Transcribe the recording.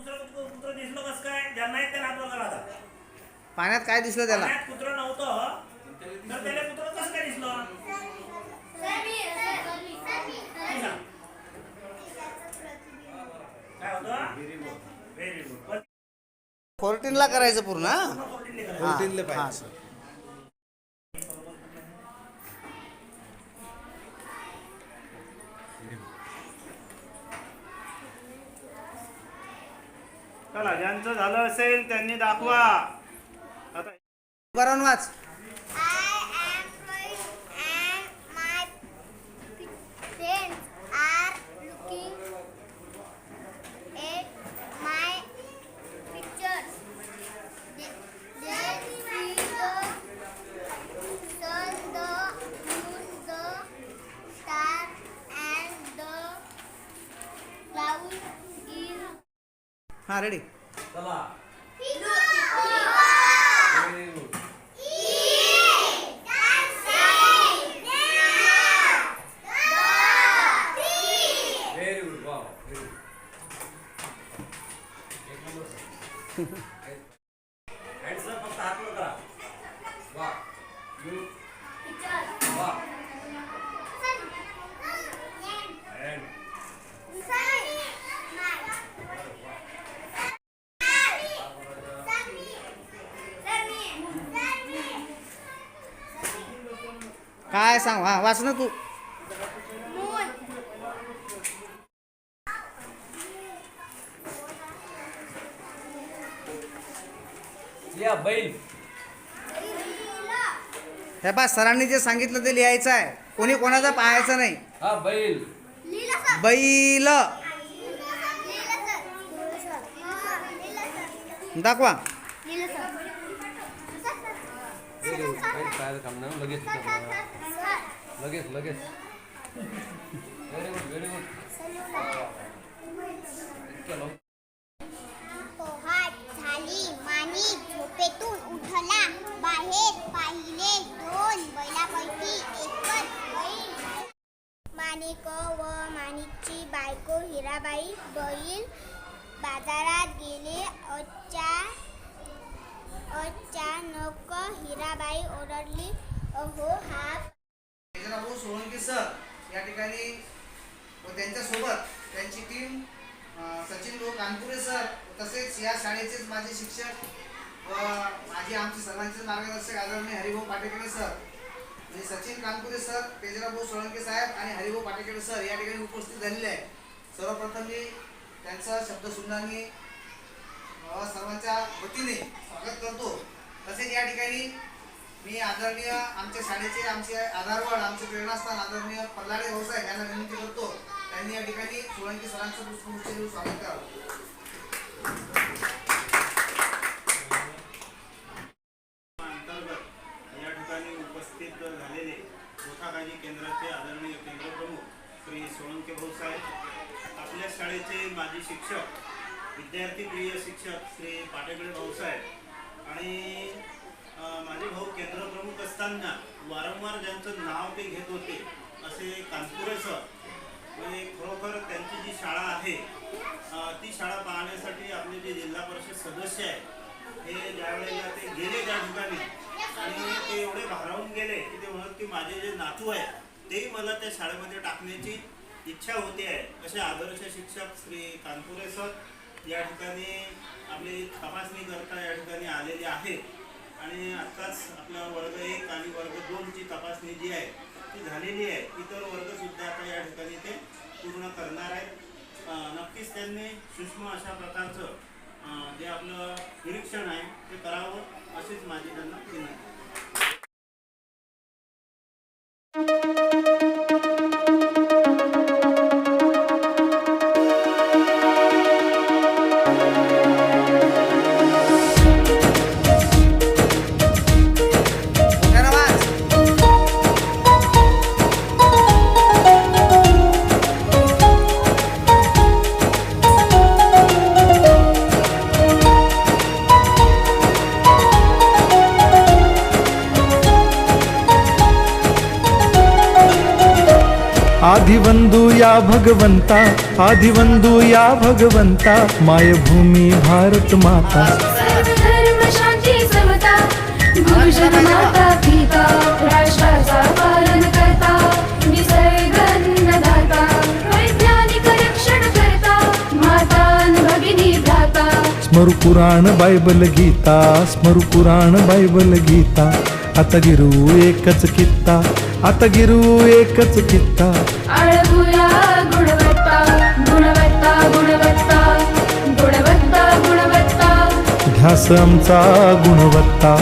दुसरं कुत्र कुत्रं दिसलं कसं काय ज्यांना आहेत त्यांना हात वर करा आता पाण्यात काय दिसलं त्याला पाण्यात कुत्रं नव्हतं तर त्याला कुत्रं कसं काय दिसलं तू सांग. काय होतं व्हेरी गुड पण फोर्टीनला करायचं पूर्ण हा? हा, फोर्टीनला पाहिजे. सर. चला ज्यांचं झालं असेल त्यांनी दाखवा. आता वाच. हा ready very good very good wow very good एक नंबर हँड्स अप फक्त हात वर करा वा यू वा And काय सांग हा वाच ना तू. या बैल. हे बा सरांनी जे सांगितलं ते लिहायचं आहे. कोणी कोणाचं पाहायचं नाही. हा बैल. बैल. दाखवा. लगेच. लगेच लगेच. व्हेरी गुड व्हेरी गुड झाली मानी झोपेतून उठला. बाहेर पाहिले दोन बैलापैकी एकच बैल. माणिक व माणिकची बायको हिराबाई बैल बाजारात गेले. अचा अचानक हिराबाई ओरडली अहो हा भाऊ सोळंकी सर या ठिकाणी व त्यांच्यासोबत त्यांची टीम सचिन भाऊ कानपुरे सर तसेच या शाळेचेच माझे शिक्षक व माझे आमचे सर्वांचे मार्गदर्शक आदरणीय हरिभाऊ पाटेकडे सर म्हणजे सचिन कानपुरे सर तेजराभाऊ सोळंके साहेब आणि हरिभाऊ पाटेकडे सर या ठिकाणी उपस्थित झालेले आहे सर्वप्रथम मी त्यांचं शब्द अ, सर्वांच्या वतीने स्वागत करतो. तसेच या ठिकाणी मी आदरणीय आमच्या शाळेचे आमचे आधारवड आमचे प्रेरणास्थान आदरणीय पल्लाडे भाऊसाहेब यांना विनंती करतो. त्यांनी या ठिकाणी सोळंकी सरांचं पुष्पगुच्छ देऊन स्वागत करावं. अंतर्गत या ठिकाणी उपस्थित झालेले मोठागाजी केंद्राचे आदरणीय केंद्रप्रमुख श्री सोळंके भाऊ साहेब आपल्या शाळेचे माजी शिक्षक विद्यार्थी प्रिय शिक्षक श्री पाटेकडे भाऊसाहेब आणि माझे भाऊ केंद्रप्रमुख असताना वारंवार ज्यांचं नाव ते घेत होते असे कानपुरे सर म्हणजे खरोखर त्यांची जी शाळा आहे ती शाळा पाहण्यासाठी आपले जे जिल्हा परिषद सदस्य आहे हे ज्यावेळेला ते गेले त्या ठिकाणी आणि ते एवढे भारावून गेले की ते म्हणत की माझे जे नातू आहे तेही मला त्या शाळेमध्ये टाकण्याची इच्छा होते आहे. असे आदर्श शिक्षक श्री कानपुरे सर या ठिकाणी आपली तपासणी करता या ठिकाणी आलेले आहेत. आणि आत्ताच आपला वर्ग एक आणि वर्ग दोनची तपासणी जी आहे ती झालेली आहे. इतर वर्गसुद्धा आता या ठिकाणी ते पूर्ण करणार आहेत. नक्कीच त्यांनी सूक्ष्म अशा प्रकारचं जे आपलं निरीक्षण आहे ते करावं अशीच माझी त्यांना विनंती. आदिवंदू या भगवंता आदिवंदू या भगवंता मायभूमी भारत माता। स्मरु पुराण बायबल गीता स्मरु पुराण बायबल गीता आता गिरू एकच कित्ता आता गिरू एकच कित्ता. आळगुया गुणवत्ता गुणवत्ता गुणवत्ता गुणवत्ता गुणवत्ता. ध्यास आमचा गुणवत्ता.